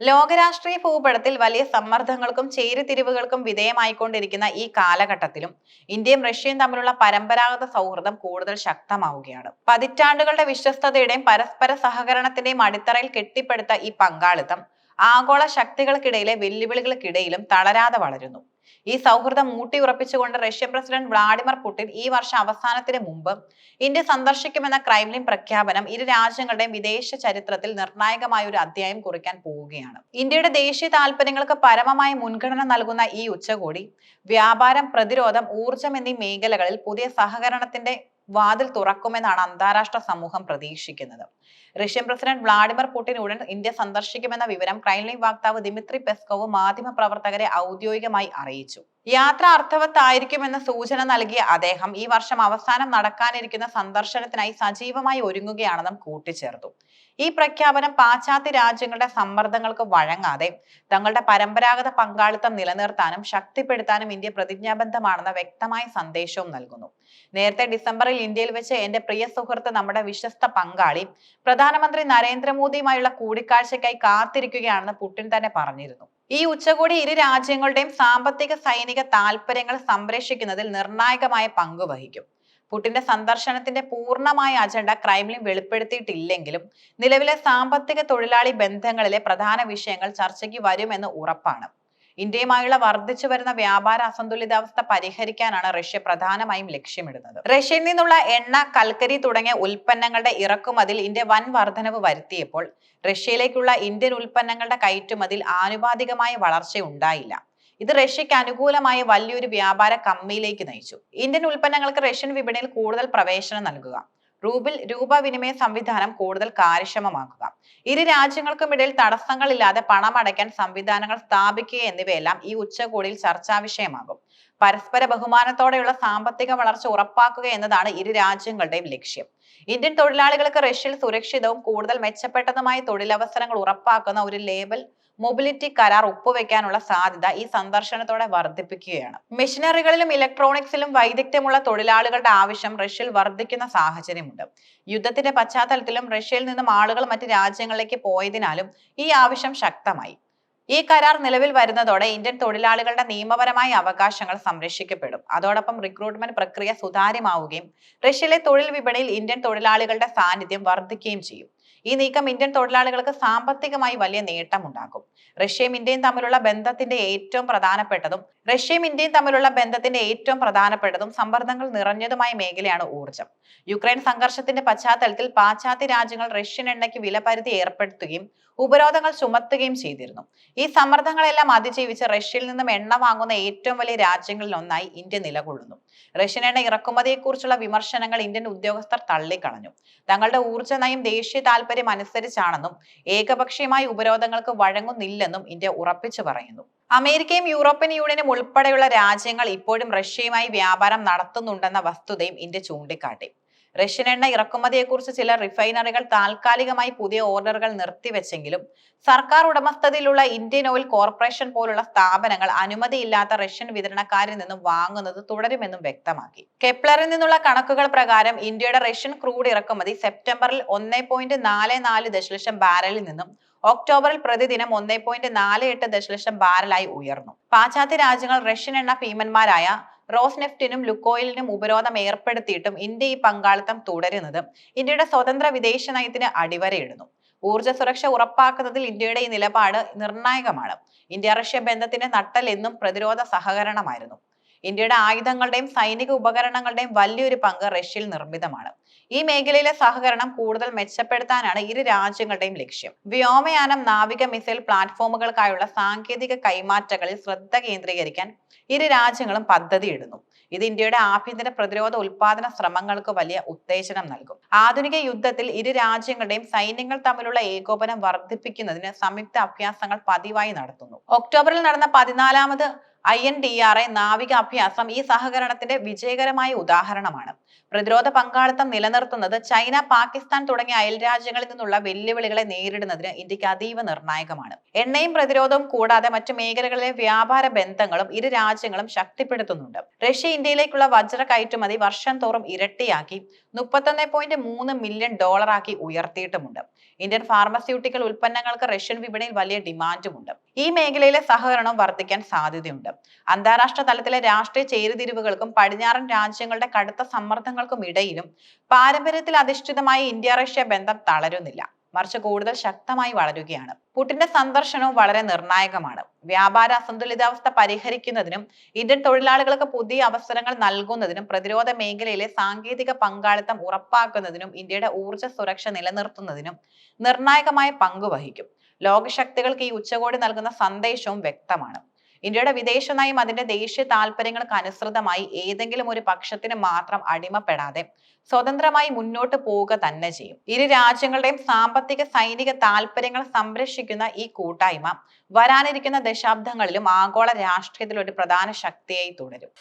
ലോകരാഷ്ട്രീയ ഭൂപടത്തിൽ വലിയ സമ്മർദ്ദങ്ങൾക്കും ചേരിതിരിവുകൾക്കും വിധേയമായിക്കൊണ്ടിരിക്കുന്ന ഈ കാലഘട്ടത്തിലും ഇന്ത്യയും റഷ്യയും തമ്മിലുള്ള പരമ്പരാഗത സൗഹൃദം കൂടുതൽ ശക്തമാവുകയാണ്. പതിറ്റാണ്ടുകളുടെ വിശ്വസ്തതയുടെയും പരസ്പര സഹകരണത്തിന്റെയും അടിത്തറയിൽ കെട്ടിപ്പടുത്ത ഈ പങ്കാളിത്തം ആഗോള ശക്തികൾക്കിടയിലെ വെല്ലുവിളികൾക്കിടയിലും തളരാതെ വളരുന്നു. ഈ സൗഹൃദം ഊട്ടിയുറപ്പിച്ചുകൊണ്ട് റഷ്യൻ പ്രസിഡന്റ് വ്ളാഡിമിർ പുടിൻ ഈ വർഷം അവസാനത്തിന് മുമ്പ് ഇന്ത്യ സന്ദർശിക്കുമെന്ന ക്രൈംലിൻ പ്രഖ്യാപനം ഇരു രാജ്യങ്ങളുടെയും വിദേശ ചരിത്രത്തിൽ നിർണായകമായ ഒരു അധ്യായം കുറിക്കാൻ പോവുകയാണ്. ഇന്ത്യയുടെ ദേശീയ താൽപര്യങ്ങൾക്ക് പരമമായ മുൻഗണന നൽകുന്ന ഈ ഉച്ചകോടി വ്യാപാരം പ്രതിരോധം ഊർജം എന്നീ മേഖലകളിൽ പുതിയ സഹകരണത്തിന്റെ വാതിൽ തുറക്കുമെന്നാണ് അന്താരാഷ്ട്ര സമൂഹം പ്രതീക്ഷിക്കുന്നത്. റഷ്യൻ പ്രസിഡന്റ് വ്ളാഡിമിർ പുടിൻ ഉടൻ ഇന്ത്യ സന്ദർശിക്കുമെന്ന വിവരം ക്രൈംലൈൻ വക്താവ് ദിമിത്രി പെസ്കോവ് മാധ്യമപ്രവർത്തകരെ ഔദ്യോഗികമായി അറിയിച്ചു. യാത്ര അർത്ഥവത്തായിരിക്കുമെന്ന സൂചന നൽകിയ അദ്ദേഹം ഈ വർഷം അവസാനം നടക്കാനിരിക്കുന്ന സന്ദർശനത്തിനായി സജീവമായി ഒരുങ്ങുകയാണെന്നും കൂട്ടിച്ചേർത്തു. ഈ പ്രഖ്യാപനം പാശ്ചാത്യ രാജ്യങ്ങളുടെ സമ്മർദ്ദങ്ങൾക്ക് വഴങ്ങാതെ തങ്ങളുടെ പരമ്പരാഗത പങ്കാളിത്തം നിലനിർത്താനും ശക്തിപ്പെടുത്താനും ഇന്ത്യ പ്രതിജ്ഞാബദ്ധമാണെന്ന വ്യക്തമായ സന്ദേശവും നൽകുന്നു. നേരത്തെ ഡിസംബറിൽ ഇന്ത്യയിൽ വെച്ച് എന്റെ പ്രിയ സുഹൃത്ത് നമ്മുടെ വിശ്വസ്ത പങ്കാളി പ്രധാനമന്ത്രി നരേന്ദ്രമോദിയുമായുള്ള കൂടിക്കാഴ്ചയ്ക്കായി കാത്തിരിക്കുകയാണെന്ന് പുടിൻ തന്നെ പറഞ്ഞിരുന്നു. ഈ ഉച്ചകോടി ഇരു രാജ്യങ്ങളുടെയും സാമ്പത്തിക സൈനിക താൽപര്യങ്ങൾ സംരക്ഷിക്കുന്നതിൽ നിർണായകമായ പങ്ക് വഹിക്കും. പുടിന്റെ സന്ദർശനത്തിന്റെ പൂർണമായ അജണ്ട ക്രൈംലിൻ വെളിപ്പെടുത്തിയിട്ടില്ലെങ്കിലും നിലവിലെ സാമ്പത്തിക തൊഴിലാളി ബന്ധങ്ങളിലെ പ്രധാന വിഷയങ്ങൾ ചർച്ചയ്ക്ക് വരുമെന്ന് ഉറപ്പാണ്. ഇന്ത്യയുമായുള്ള വർദ്ധിച്ചു വരുന്ന വ്യാപാര അസന്തുലിതാവസ്ഥ പരിഹരിക്കാനാണ് റഷ്യ പ്രധാനമായും ലക്ഷ്യമിടുന്നത്. റഷ്യയിൽ നിന്നുള്ള എണ്ണ കൽക്കരി തുടങ്ങിയ ഉൽപ്പന്നങ്ങളുടെ ഇറക്കുമതിയിൽ ഇന്ത്യ വൻ വർധനവ് വരുത്തിയപ്പോൾ റഷ്യയിലേക്കുള്ള ഇന്ത്യൻ ഉൽപ്പന്നങ്ങളുടെ കയറ്റുമതിയിൽ ആനുപാതികമായ വളർച്ച ഉണ്ടായില്ല ഇത് റഷ്യയ്ക്ക് അനുകൂലമായ വലിയൊരു വ്യാപാര കമ്മിയിലേക്ക് നയിച്ചു. ഇന്ത്യൻ ഉൽപ്പന്നങ്ങൾക്ക് റഷ്യൻ വിപണിയിൽ കൂടുതൽ പ്രവേശനം നൽകുക. റൂബിൽ രൂപ വിനിമയ സംവിധാനം കൂടുതൽ കാര്യക്ഷമമാക്കുക. ഇരു രാജ്യങ്ങൾക്കുമിടയിൽ തടസ്സങ്ങളില്ലാതെ പണമടയ്ക്കാൻ സംവിധാനങ്ങൾ സ്ഥാപിക്കുക എന്നിവയെല്ലാം ഈ ഉച്ചകോടിയിൽ ചർച്ചാ വിഷയമാകും. പരസ്പര ബഹുമാനത്തോടെയുള്ള സാമ്പത്തിക വളർച്ച ഉറപ്പാക്കുക എന്നതാണ് ഇരു രാജ്യങ്ങളുടെയും ലക്ഷ്യം. ഇന്ത്യൻ തൊഴിലാളികൾക്ക് റഷ്യയിൽ സുരക്ഷിതവും കൂടുതൽ മെച്ചപ്പെട്ടതുമായ തൊഴിലവസരങ്ങൾ ഉറപ്പാക്കുന്ന ഒരു ലേബൽ മൊബിലിറ്റി കരാർ ഒപ്പുവെക്കാനുള്ള സാധ്യത ഈ സന്ദർശനത്തോടെ വർദ്ധിപ്പിക്കുകയാണ്. മെഷീനറികളിലും ഇലക്ട്രോണിക്സിലും വൈദഗ്ധ്യമുള്ള തൊഴിലാളികളുടെ ആവശ്യം റഷ്യയിൽ വർദ്ധിക്കുന്ന സാഹചര്യമുണ്ട്. യുദ്ധത്തിന്റെ പശ്ചാത്തലത്തിലും റഷ്യയിൽ നിന്നും ആളുകൾ മറ്റ് രാജ്യങ്ങളിലേക്ക് പോയതിനാലും ഈ ആവശ്യം ശക്തമായി. ഈ കരാർ നിലവിൽ വരുന്നതോടെ ഇന്ത്യൻ തൊഴിലാളികളുടെ നിയമപരമായ അവകാശങ്ങൾ സംരക്ഷിക്കപ്പെടും. അതോടൊപ്പം റിക്രൂട്ട്മെന്റ് പ്രക്രിയ സുതാര്യമാവുകയും റഷ്യയിലെ തൊഴിൽ വിപണിയിൽ ഇന്ത്യൻ തൊഴിലാളികളുടെ സാന്നിധ്യം വർദ്ധിക്കുകയും ചെയ്യും. ഈ നീക്കം ഇന്ത്യൻ തൊഴിലാളികൾക്ക് സാമ്പത്തികമായി വലിയ നേട്ടം ഉണ്ടാക്കും റഷ്യയും ഇന്ത്യയും തമ്മിലുള്ള ബന്ധത്തിന്റെ ഏറ്റവും പ്രധാനപ്പെട്ടതും റഷ്യയും ഇന്ത്യയും തമ്മിലുള്ള ബന്ധത്തിന്റെ ഏറ്റവും പ്രധാനപ്പെട്ടതും സമ്മർദ്ദങ്ങൾ നിറഞ്ഞതുമായ മേഖലയാണ് ഊർജം യുക്രൈൻ സംഘർഷത്തിന്റെ പശ്ചാത്തലത്തിൽ പാശ്ചാത്യ രാജ്യങ്ങൾ റഷ്യൻ എണ്ണയ്ക്ക് വിലപരിധി ഏർപ്പെടുത്തുകയും ഉപരോധങ്ങൾ ചുമത്തുകയും ചെയ്തിരുന്നു. ഈ സമ്മർദ്ദങ്ങളെല്ലാം അതിജീവിച്ച് റഷ്യയിൽ നിന്നും എണ്ണ വാങ്ങുന്ന ഏറ്റവും വലിയ രാജ്യങ്ങളിൽ ഒന്നായി ഇന്ത്യ നിലകൊള്ളുന്നു. റഷ്യൻ എണ്ണ ഇറക്കുമതിയെക്കുറിച്ചുള്ള വിമർശനങ്ങൾ ഇന്ത്യൻ ഉദ്യോഗസ്ഥർ തള്ളിക്കളഞ്ഞു. തങ്ങളുടെ ഊർജ നയം ദേശീയ താൽപര്യം അനുസരിച്ചാണെന്നും ഏകപക്ഷീയമായ ഉപരോധങ്ങൾക്ക് വഴങ്ങുന്നില്ലെന്നും ഇന്ത്യ ഉറപ്പിച്ചു പറയുന്നു. അമേരിക്കയും യൂറോപ്യൻ യൂണിയനും ഉൾപ്പെടെയുള്ള രാജ്യങ്ങൾ ഇപ്പോഴും റഷ്യയുമായി വ്യാപാരം നടത്തുന്നുണ്ടെന്ന വസ്തുതയും ഇന്ത്യ ചൂണ്ടിക്കാട്ടി. റഷ്യൻ എണ്ണ ഇറക്കുമതിയെക്കുറിച്ച് ചില റിഫൈനറികൾ താൽക്കാലികമായി പുതിയ ഓർഡറുകൾ നിർത്തിവെച്ചെങ്കിലും സർക്കാർ ഉടമസ്ഥതയിലുള്ള ഇന്ത്യൻ ഓയിൽ കോർപ്പറേഷൻ പോലുള്ള സ്ഥാപനങ്ങൾ അനുമതിയില്ലാത്ത റഷ്യൻ വിതരണക്കാരിൽ നിന്നും വാങ്ങുന്നത് തുടരുമെന്നും വ്യക്തമാക്കി. കെപ്ലറിൽ നിന്നുള്ള കണക്കുകൾ പ്രകാരം ഇന്ത്യയുടെ റഷ്യൻ ക്രൂഡ് ഇറക്കുമതി സെപ്റ്റംബറിൽ ഒന്നേ പോയിന്റ് നാല് നാല് ദശലക്ഷം ബാരലിൽ നിന്നും ഒക്ടോബറിൽ പ്രതിദിനം ഒന്നേ പോയിന്റ് നാല് എട്ട് ദശലക്ഷം ബാരലായി ഉയർന്നു. പാശ്ചാത്യ രാജ്യങ്ങൾ റഷ്യൻ എണ്ണ ഭീമന്മാരായ റോസ്നെഫ്റ്റിനും ലുക്കോയിലിനും ഉപരോധം ഏർപ്പെടുത്തിയിട്ടും ഇന്ത്യ ഈ പങ്കാളിത്തം തുടരുന്നത് ഇന്ത്യയുടെ സ്വതന്ത്ര വിദേശ നയത്തിന് അടിവരയിടുന്നു. ഊർജ സുരക്ഷ ഉറപ്പാക്കുന്നതിൽ ഇന്ത്യയുടെ ഈ നിലപാട് നിർണായകമാണ്. ഇന്ത്യ റഷ്യ ബന്ധത്തിന്റെ നട്ടൽ എന്നും പ്രതിരോധ സഹകരണമായിരുന്നു. ഇന്ത്യയുടെ ആയുധങ്ങളുടെയും സൈനിക ഉപകരണങ്ങളുടെയും വലിയൊരു പങ്ക് റഷ്യയിൽ നിർമ്മിതമാണ്. ഈ മേഖലയിലെ സഹകരണം കൂടുതൽ മെച്ചപ്പെടുത്താനാണ് ഇരു രാജ്യങ്ങളുടെയും ലക്ഷ്യം. വ്യോമയാനം നാവിക മിസൈൽ പ്ലാറ്റ്ഫോമുകൾക്കായുള്ള സാങ്കേതിക കൈമാറ്റങ്ങളിൽ ശ്രദ്ധ കേന്ദ്രീകരിക്കാൻ ഇരു രാജ്യങ്ങളും പദ്ധതിയിടുന്നു ഇത് ഇന്ത്യയുടെ ആഭ്യന്തര പ്രതിരോധ ഉൽപാദന ശ്രമങ്ങൾക്ക് വലിയ ഉത്തേജനം നൽകും. ആധുനിക യുദ്ധത്തിൽ ഇരു രാജ്യങ്ങളുടെയും സൈന്യങ്ങൾ തമ്മിലുള്ള ഏകോപനം വർദ്ധിപ്പിക്കുന്നതിന് സംയുക്ത അഭ്യാസങ്ങൾ പതിവായി നടത്തുന്നു. ഒക്ടോബറിൽ നടന്ന പതിനാലാമത് I N D R A നാവിക അഭ്യാസം ഈ സഹകരണത്തിന്റെ വിജയകരമായ ഉദാഹരണമാണ്. പ്രതിരോധ പങ്കാളിത്തം നിലനിർത്തുന്നത് ചൈന പാകിസ്ഥാൻ തുടങ്ങിയ അയൽരാജ്യങ്ങളിൽ നിന്നുള്ള വെല്ലുവിളികളെ നേരിടുന്നതിന് ഇന്ത്യയ്ക്ക് അതീവ നിർണായകമാണ്. എണ്ണയും പ്രതിരോധവും കൂടാതെ മറ്റു മേഖലകളിലെ വ്യാപാര ബന്ധങ്ങളും ഇരു രാജ്യങ്ങളും ശക്തിപ്പെടുത്തുന്നുണ്ട്. റഷ്യ ഇന്ത്യയിലേക്കുള്ള വജ്ര കയറ്റുമതി വർഷം തോറും ഇരട്ടിയാക്കി മുപ്പത്തൊന്ന് പോയിന്റ് മൂന്ന് മില്യൺ ഡോളറാക്കി ഉയർത്തിയിട്ടുമുണ്ട്. ഇന്ത്യൻ ഫാർമസ്യൂട്ടിക്കൽ ഉൽപ്പന്നങ്ങൾക്ക് റഷ്യൻ വിപണിയിൽ വലിയ ഡിമാൻഡുമുണ്ട്. ഈ മേഖലയിലെ സഹകരണം വർദ്ധിക്കാൻ സാധ്യതയുണ്ട്. അന്താരാഷ്ട്ര തലത്തിലെ രാഷ്ട്രീയ ചേരുതിരിവുകൾക്കും പടിഞ്ഞാറൻ രാജ്യങ്ങളുടെ കടുത്ത സമ്മർദ്ദങ്ങൾക്കും ഇടയിലും പാരമ്പര്യത്തിൽ അധിഷ്ഠിതമായ ഇന്ത്യ റഷ്യ ബന്ധം തളരുന്നില്ല. മറിച്ച് കൂടുതൽ ശക്തമായി വളരുകയാണ്. പുടിന്റെ സന്ദർശനവും വളരെ നിർണായകമാണ്. വ്യാപാര അസന്തുലിതാവസ്ഥ പരിഹരിക്കുന്നതിനും ഇന്ത്യൻ തൊഴിലാളികൾക്ക് പുതിയ അവസരങ്ങൾ നൽകുന്നതിനും പ്രതിരോധ മേഖലയിലെ സാങ്കേതിക പങ്കാളിത്തം ഉറപ്പാക്കുന്നതിനും ഇന്ത്യയുടെ ഊർജ സുരക്ഷ നിലനിർത്തുന്നതിനും നിർണായകമായ പങ്ക് വഹിക്കും. ലോകശക്തികൾക്ക് ഈ ഉച്ചകോടി നൽകുന്ന സന്ദേശവും വ്യക്തമാണ്. ഇന്ത്യയുടെ വിദേശ നയം അതിന്റെ ദേശീയ താല്പര്യങ്ങൾക്ക് അനുസൃതമായി ഏതെങ്കിലും ഒരു പക്ഷത്തിന് മാത്രം അടിമപ്പെടാതെ സ്വതന്ത്രമായി മുന്നോട്ട് പോവുക തന്നെ ചെയ്യും. ഇരു രാജ്യങ്ങളുടെയും സാമ്പത്തിക സൈനിക താല്പര്യങ്ങൾ സംരക്ഷിക്കുന്ന ഈ കൂട്ടായ്മ വരാനിരിക്കുന്ന ദശാബ്ദങ്ങളിലും ആഗോള രാഷ്ട്രീയത്തിൽ ഒരു പ്രധാന ശക്തിയായി തുടരും.